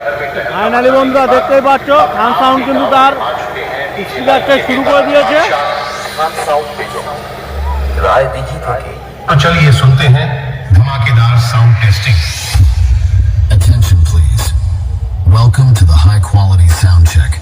Finally বন্ধুরা দেখতেই পাচ্ছ খান সাউন্ড কিন্তু তার স্পিকারটা শুরু করে দিয়েছে চলিয়ে শুনতে হ্যাঁ ধমাকেদার sound testing Attention please. Welcome to the high quality sound check.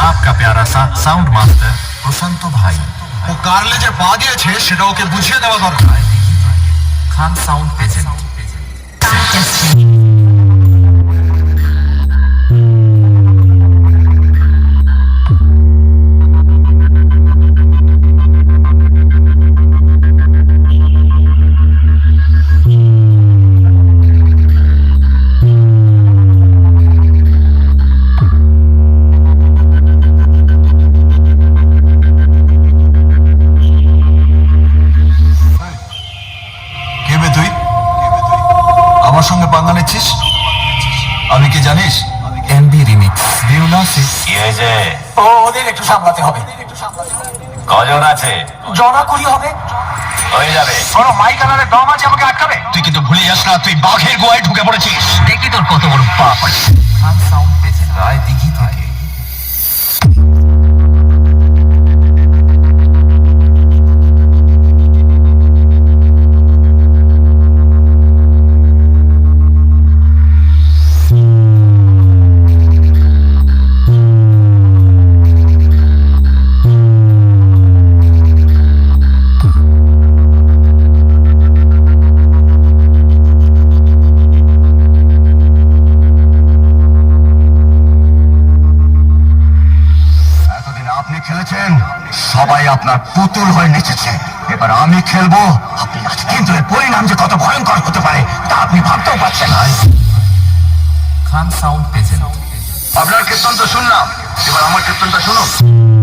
आपका प्यारा सा साउंड मास्टर प्रशांत भाई ও কার্লে যে পা দিয়েছে সেটা ওকে বুঝিয়ে দেওয়া দরকার খান সাউন্ড পেজেন্ট জানিস? এমবি রিমিক্স বিউনাসি কি হয়েছে? ও ওদের একটু সামলাতে হবে। কজন আছে? জনা কুড়ি হবে। হয়ে যাবে। শোনো মাইক আনারে দম আছে আমাকে আটকাবে? তুই কিন্তু ভুলে যাস না তুই বাঘের গোয়ায় ঢুকে পড়েছিস। দেখি তোর কত বড় পাপ আছে। খান সাউন্ড পেছে রায় দিঘি খেলেছেন। সবাই আপনার পুতুল হয়ে নেচেছে। এবার আমি খেলব। আপনি। কিন্তু এর পরিণাম যে কত ভয়ঙ্কর হতে পারে তা আপনি ভাবতেও পারছেন না। খান সাউন্ড পেজেন্ট আপনার কীর্তন তো শুনলাম। এবার আমার কীর্তনটা শুনুন।